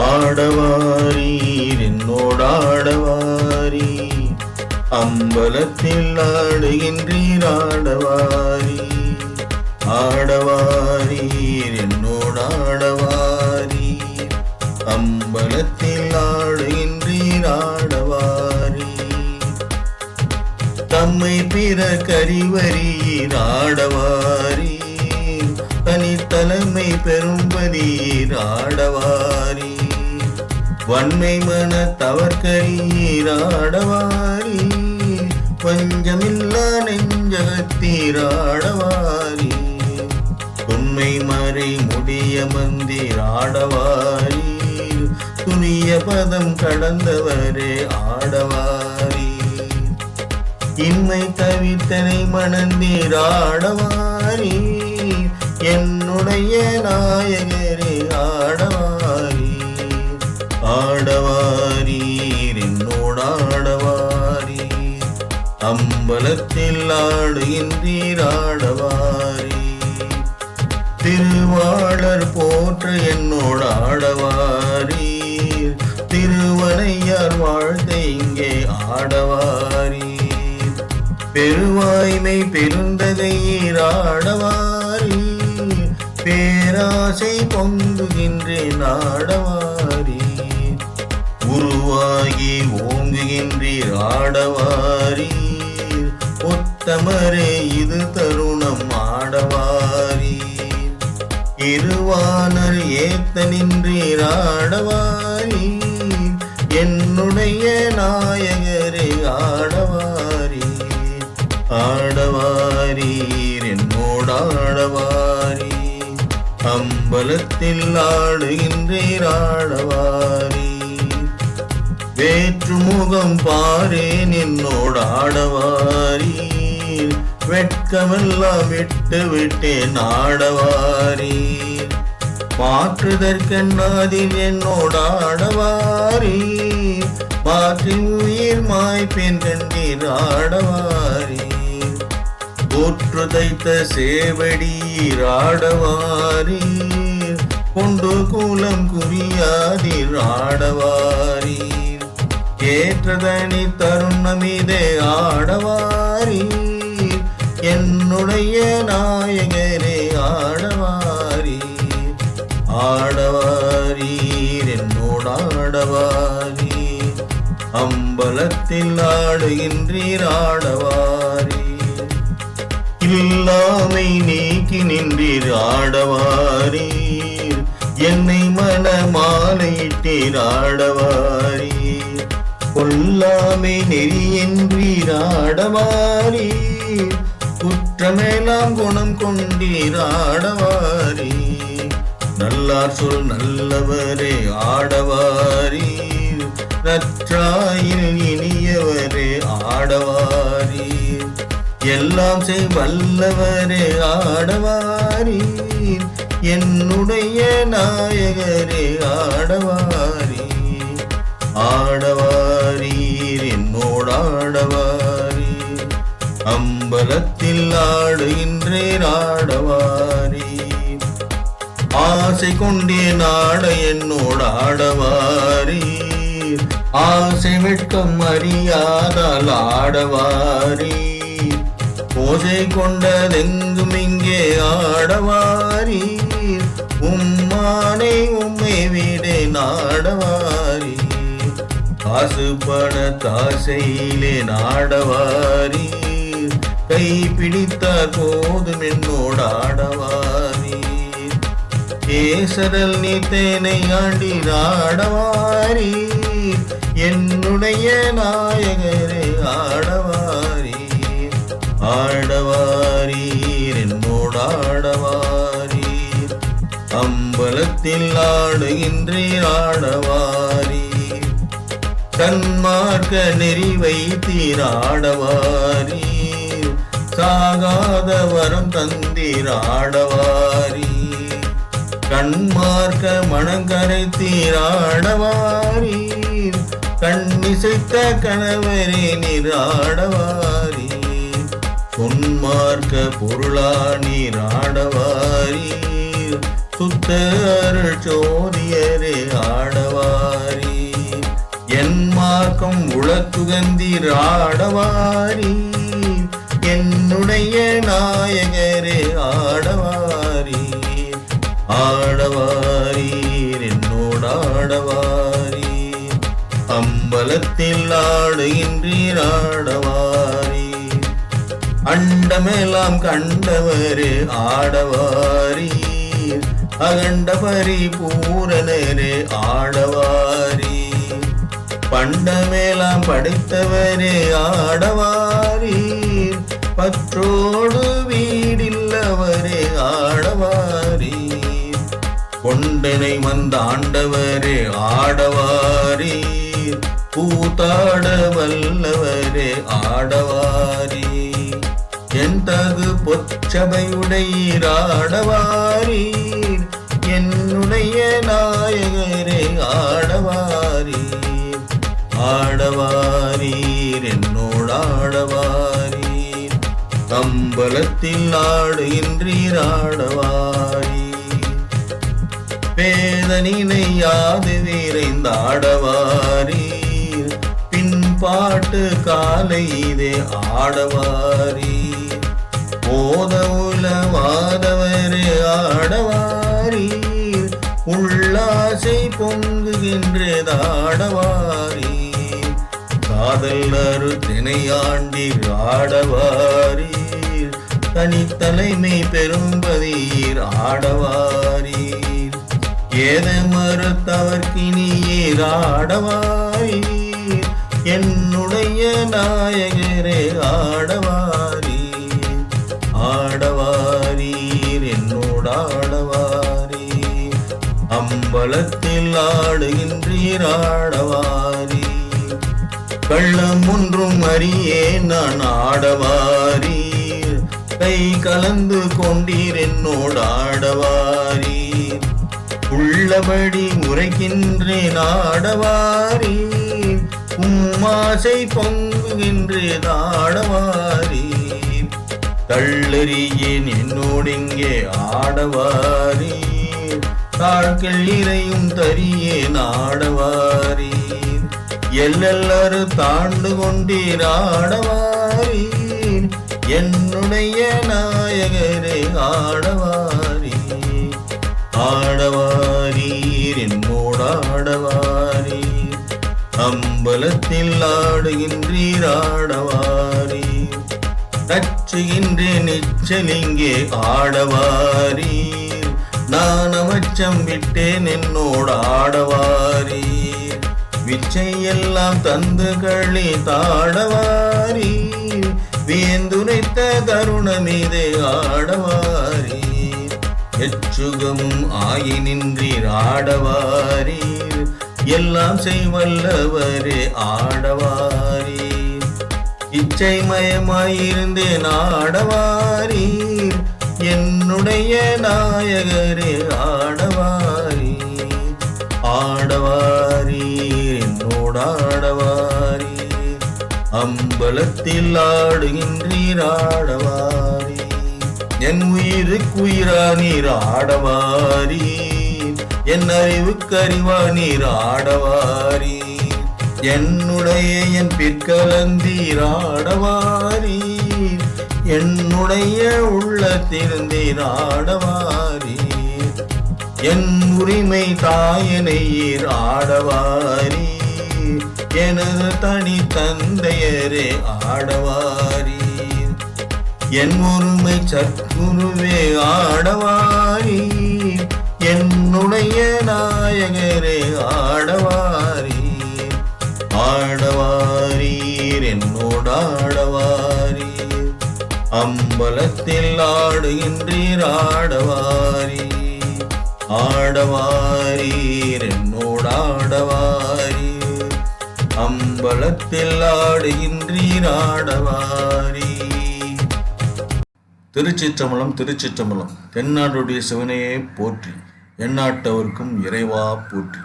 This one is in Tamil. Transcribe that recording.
ஆடவாரி என்னோடாடவாரி அம்பலத்தில் ஆடுகின்றீர் ஆடவாரி. ஆடவாரி என்னோடாடவாரி அம்பலத்தில் ஆடுகின்றீர் ஆடவாரி. தம்மை பிற கறிவரீர் ஆடவாரி. தனித்தலைமை பெரும்பதீர் ஆடவாரி. வன்மை மன தவற்கரீர் ஆடவாரி பஞ்சமில்லா நெஞ்சகத்தீர் உண்மை மறை முடிய மந்திராடவாரி துணிய பதம் கடந்தவரே ஆடவாரி. இன்மை தவித்தனை மணந்தீராடவாரி என்னுடைய நாயகே அம்பலத்தில் ஆடுகின்றீர் திருவாளர் போற்ற என்னோட ஆடவாரி. திருவனையார் வாழ்த்த இங்கே ஆடவாரி. பெருவாய்மை பெருந்தகையீர் பேராசை பொங்குகின்றேன் ஆடவாரி. உருவாகி ஓங்குகின்றீர் ஆடவாரி. தமரே இது தருணம் ஆடவாரி. இருவானர் ஏத்த நின்றீர் ஆடவாரீர் என்னுடைய நாயகரே ஆடவாரி. ஆடவாரீர் என்னோடாடவாரி அம்பலத்தில் ஆடுகின்றீர் ஆடவாரி. வேற்று முகம் பாரேன் என்னோட ஆடவாரீர் வெட்கமெல்லாம் விட்டு விட்டேன் ஆடவாரி. மாற்றுதற்கண்ணாதி என்னோட ஆடவாரீர் மாற்றி உயிர் மாய்ப்பேன் கண்டீர் ஆடவாரி. போற்று தைத்த சேவடீர் ஆடவாரீர் கொண்டு கூலம் குறியாதீர் ஆடவாரீர் ஏற்றதனி தருணமிதே ஆடவாரி. என்னுடைய நாயகரே ஆடவாரி ஆடவாரீர் என்னோடாடவாரி அம்பலத்தில் ஆடுகின்றீர் ஆடவாரி இல்லாமை நீக்கி நின்றீர் ஆடவாரீர். என்னை மனமாலையிட்டீர் ஆடவாரி கொல்லாமை நெறியென்றீர் ஆடவாரீர். குற்றமேலாம் குணம் கொண்டீராடவாரி. நல்லார் சொல் நல்லவரே ஆடவாரி. நற்றாயில் இனியவரே ஆடவாரி. எல்லாம் செய் வல்லவரே ஆடவாரி. என்னுடைய நாயகரே ஆடவாரி. ஆடவாரீர் என்னோடாடவாரீர் அம்பலத்தில் ஆடுகின்றே ஆடவாரீர் ஆசை கொண்டே நாட என்னோட ஆடவாரி. ஆசை வெட்கம் அறியாதால் ஆடவாரி. ஓசை கொண்டதெங்கும் இங்கே ஆடவாரி. உம்மானை உம்மை வீடே நாடவாரி. காசு பண தாசையிலே நாடவாரி. கை பிடித்தார் போதும் என்னோட ஆடவாரீர் கேசரல் நீ தேனை ஆண்டி ஆடவாரீர் என்னுடைய நாயகரே ஆடவாரீர் ஆடவாரீர் என்னோட ஆடவாரீர் அம்பலத்தில் ஆடுகின்றீர் ஆடவாரீர் சன்மார்க்க நெறி வைத்தீர் தாகாத வரம் தந்திராடவாரி. கண்மார்க்க மனங்கரை தீராடவாரி கண்ணிசைத்த கணவரே நிராடவாரி பொன்மார்க்க பொருளா நீராடவாரி சுத்த அருள் சோதியரே ஆடவாரி என் மார்க்கம் உளத்துகந்தீர் ஆடவாரி ஆடவாரீர். என்னோட ஆடவாரி அம்பலத்தில் ஆடுகின்றீர் ஆடவாரி அண்டமெல்லாம் கண்டவரே ஆடவாரீர். அகண்ட பரிபூரணரே ஆடவாரி பண்டமேலாம் படைத்தவரே ஆடவாரீர். பற்றோடு வீடில்லவரே ஆடவாரீர் கொண்டனை வந்த ஆண்டவரே ஆடவாரீர் கூத்தாட வல்லவரே ஆடவாரீர் என் தகு பொச்சபையுடையீர் ஆடவாரீர் என்னுடைய நாயகரே ஆடவாரீர் ஆடவாரீர் என்னோட ஆடவார் அம்பலத்தில் ஆடுகின்றீர் ஆடவாரீர் வேதனினை யாது வீரைந்த ஆடவாரீர் பின்பாட்டு காலை இதே ஆடவாரீர் போத உலவாதவரே ஆடவாரீர் உள்ளாசை பொங்குகின்றது காதல் அருத்தினையாண்டி திணையாண்டீர் ஆடவாரீர் தனித்தலைமை பெரும்பதீர் ஆடவாரீர். ஏத மறுத்தவர்க்கினியீர் ஆடவாரீர் என்னுடைய நாயகரே ஆடவாரீர். ஆடவாரீர் என்னோடாடவாரீர் அம்பலத்தில் ஆடுகின்றீர் ஆடவாரீர். கள்ளம் ஒன்றும் அறியே நான் ஆடவாரீர். கை கலந்து கொண்டீர் என்னோட உள்ளபடி உரைக்கின்றேன் ஆடவாரீர். உம்மாசை பொங்குகின்றேன் ஆடவாரீர். தள்ளறியேன் என்னோடிங்கே ஆடவாரீர். தாழ்கள் இறையும் தரியேன் ஆடவாரீர். எல்லெல்லாரு தாண்டு கொண்டீர் ஆடவாரீர். என்னுடைய நாயகரே ஆடவாரி. ஆடவாரீர் என்னோட ஆடவாரீர் அம்பலத்தில் ஆடுகின்றீர் ஆடவாரீர் நச்சுகின்றேன் நிச்சலிங்கே ஆடவாரீர் நான் அமைச்சம் விட்டேன் என்னோட ஆடவாரீர் விச்சையெல்லாம் தந்து களி தாடவாரீர் வீந்துரைத்த கருணமீதே ஆடவாரி எச்சுகமும் ஆயி நின்றீர் ஆடவாரீர். எல்லாம் செய்வல்லவரே ஆடவாரீர். இச்சை மயமாயிருந்தேன் ஆடவாரீர். என்னுடைய நாயகரே ஆடவாரீர். ஆடவாரீர் என்னோடாடவாரி அம்பலத்தில் ஆடுகின்றீராடவாரி என் உயிருக்குயிரா நீர் ஆடவாரி. என் அறிவுக்கறிவா நீர் ஆடவாரி. என்னுடைய என் பிற்கலந்தீராடவாரி என்னுடைய உள்ளத்திருந்தீராடவாரி என் உரிமை தாயனை ஆடவாரி. எனது தனி தந்தையரே ஆடவாரீர். என் ஒருமை சற்குருவே ஆடவாரீர். என்னுடைய நாயகரே ஆடவாரீர். ஆடவாரீர் என்னோட ஆடவாரீர். அம்பலத்தில் ஆடுகின்றீர் ஆடவாரீர். ஆடவாரீர் என்னோட ஆடவாரீர். அம்பலத்தில் ஆடுகின்றீர் ஆடவாரி. திருச்சிற்றம்பலம் திருச்சிற்றம்பலம். தென்னாடுடைய சிவனையே போற்றி எந்நாட்டவர்க்கும் இறைவா போற்றி.